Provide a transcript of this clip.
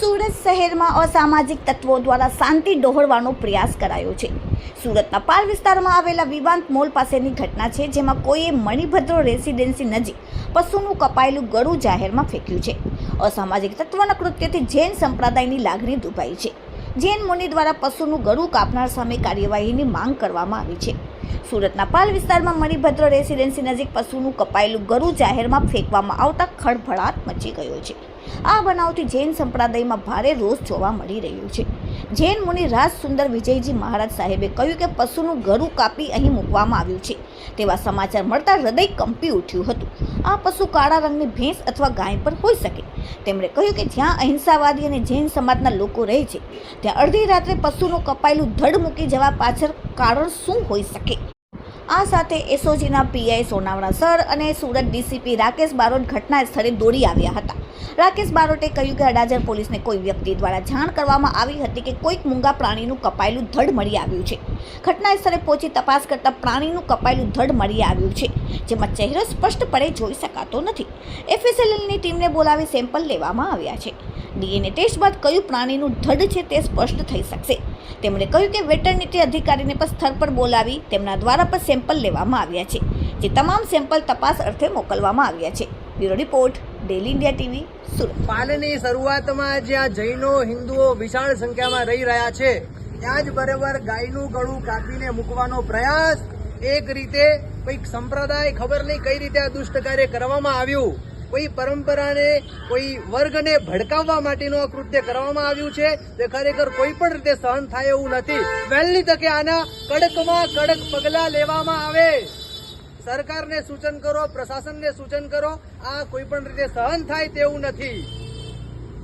સુરત શહેરમાં અસામાજિક તત્વો દ્વારા શાંતિ ડહોળવાનો પ્રયાસ કરાયો છે. સુરતના પાલ વિસ્તારમાં આવેલા વિવાંત મોલ પાસેની ઘટના છે, જેમાં કોઈએ મણિભદ્ર રેસિડેન્સી નજીક પશુનું કપાયેલું ગળું જાહેરમાં ફેંક્યું છે. અસામાજિક તત્વના કૃત્યથી જૈન સંપ્રદાયની લાગણી દુભાઈ છે. જૈન મુનિ દ્વારા પશુનું ગળું કાપનાર સામે કાર્યવાહીની માંગ કરવામાં આવી છે. સુરતના પાલ વિસ્તારમાં મણિભદ્ર રેસિડેન્સી નજીક પશુનું કપાયેલું ગળું જાહેરમાં ફેંકવામાં આવતા ખળભળાટ મચી ગયો છે. આ બનાવથી જૈન સંપ્રદાયમાં ભારે રોષ જોવા મળી રહ્યો છે. જૈન મુનિ રાજ સુંદર વિજયજી મહારાજ સાહેબે કહ્યું કે પશુનું ગરું કાપી અહીં મૂકવામાં આવ્યું છે. તેવા સમાચાર મળતા હૃદય કંપી ઉઠ્યું હતું. આ પશુ કાળા રંગની ભેંસ અથવા ગાય પર હોઈ શકે. તેમણે કહ્યું કે જ્યાં અહિંસાવાદી અને જૈન સમાજના લોકો રહે છે, ત્યાં અડધી રાત્રે પશુનું કપાયેલું ધડ મૂકી જવા પાછળ કારણ શું હોઈ શકે? આ સાથે એસઓજીના પીઆઈ સોનાવણા સર અને સુરત ડીસીપી રાકેશ બારોટ ઘટના સ્થળે દોડી આવ્યા હતા. રાકેશ બારોટે કહ્યું કે અડાજણ પોલીસને કોઈ વ્યક્તિ દ્વારા જાણ કરવામાં આવી હતી કે કોઈક મૂંગા પ્રાણીનું કપાયેલું ધડ મળી આવ્યું છે. ઘટના સ્થળે પહોંચી તપાસ કરતા પ્રાણીનું કપાયેલું ધડ મળી આવ્યું છે, જેમાં ચહેરો સ્પષ્ટપણે જોઈ શકાતો નથી. એફએસએલએલની ટીમને બોલાવી સેમ્પલ લેવામાં આવ્યા છે. ડીએનએ ટેસ્ટ બાદ કયું પ્રાણીનું ધડ છે તે સ્પષ્ટ થઈ શકશે. તેમણે કહ્યું કે વેટરનિટી અધિકારીને પણ સ્થળ પર બોલાવી તેમના દ્વારા પણ સેમ્પલ લેવામાં આવ્યા છે, જે તમામ સેમ્પલ તપાસ અર્થે મોકલવામાં આવ્યા છે. Bureau report daily India TV, Surat. પાલની શરૂઆતમાં જ્યાં જૈનો, હિન્દુઓ વિશાળ સંખ્યામાં રહી રહ્યા છે, ત્યાં જ બરાબર ગાયનું ગળું કાપીને મૂકવાનો પ્રયાસ એક રીતે, કોઈક સંપ્રદાય ખબર નહીં કઈ રીતે આ દુષ્ટ કાર્ય કરવામાં આવ્યું. કોઈ પરંપરાને, કોઈ વર્ગને ભડકાવવા માટેનું આ કૃત્ય કરવામાં આવ્યું છે, તે ખરેખર કોઈ પણ રીતે સહન થાય એવું નથી. વહેલી તકે આના કડકમાં કડક પગલાં લેવામાં આવે. સરકારને સૂચન કરો, પ્રશાસનને સૂચન કરો, આ કોઈ પણ રીતે સહન થાય તેવું નથી.